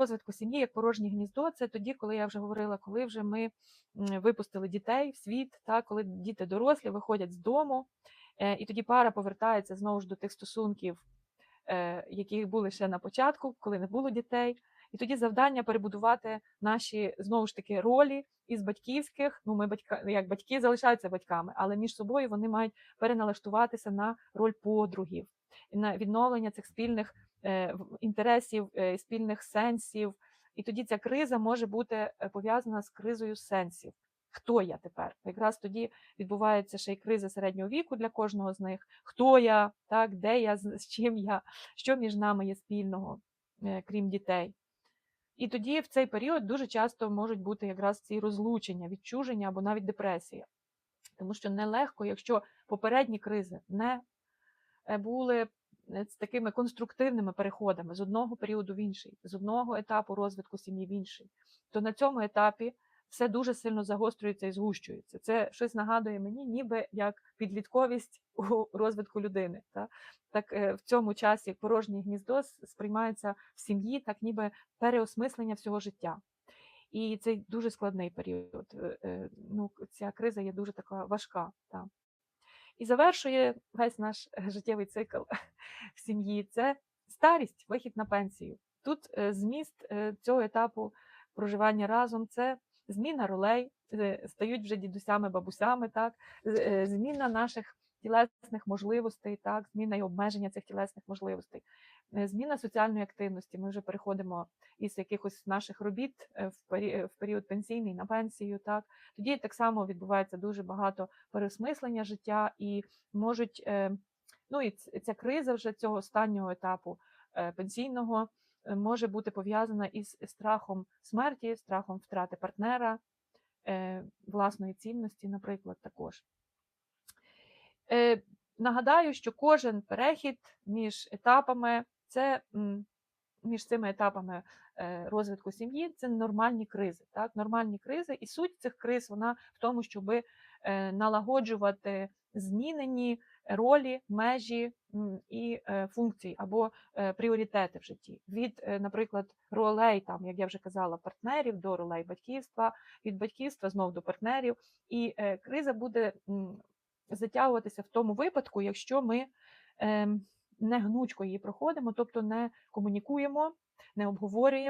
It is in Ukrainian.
розвитку сім'ї як порожнє гніздо, це тоді, коли я вже говорила, коли вже ми випустили дітей в світ, так, коли діти дорослі виходять з дому, е, і тоді пара повертається знову ж до тих стосунків, е, які були ще на початку, коли не було дітей. І тоді завдання перебудувати наші знову ж таки ролі із батьківських. Ну, ми батька, як батьки залишаються батьками, але між собою вони мають переналаштуватися на роль подругів, на відновлення цих спільних е, інтересів, е, спільних сенсів. І тоді ця криза може бути е, пов'язана з кризою сенсів. Хто я тепер? Якраз тоді відбувається ще й криза середнього віку для кожного з них. Хто я, так, де я, з чим я, що між нами є спільного, крім дітей. І тоді в цей період дуже часто можуть бути якраз ці розлучення, відчуження або навіть депресія. Тому що нелегко, якщо попередні кризи не були е, з такими конструктивними переходами з одного періоду в інший, з одного етапу розвитку сім'ї в інший, то на цьому етапі все дуже сильно загострюється і згущується. Це щось нагадує мені, ніби як підлітковість у розвитку людини. Та? Так е, в цьому часі порожнє гніздо сприймається в сім'ї, так ніби переосмислення всього життя. І це дуже складний період. Е, е, Ну, ця криза є дуже така важка. Та. І завершує весь наш е, життєвий цикл в сім'ї. Це старість, вихід на пенсію. Тут е, зміст е, цього етапу проживання разом це зміна ролей, стають вже дідусями, бабусями, так, зміна наших тілесних можливостей, так, зміна і обмеження цих тілесних можливостей, е, зміна соціальної активності. Ми вже переходимо із якихось наших робіт е, в пері- в період пенсійний на пенсію. Так тоді так само відбувається дуже багато переосмислення життя і можуть. е, Ну і ця криза вже цього останнього етапу е, пенсійного е, може бути пов'язана із страхом смерті, страхом втрати партнера, е, власної цінності, наприклад, також. Е, Нагадаю, що кожен перехід між етапами це між цими етапами е, розвитку сім'ї це нормальні кризи. Так? Нормальні кризи, і суть цих криз вона в тому, щоб налагоджувати змінені ролі, межі і е, функції або е, пріоритети в житті. Від, е, наприклад, ролей, там, як я вже казала, партнерів до ролей батьківства, від батьківства знов до партнерів. І е, криза буде затягуватися в тому випадку, якщо ми ем, не гнучко її проходимо, тобто не комунікуємо, не обговорюємо.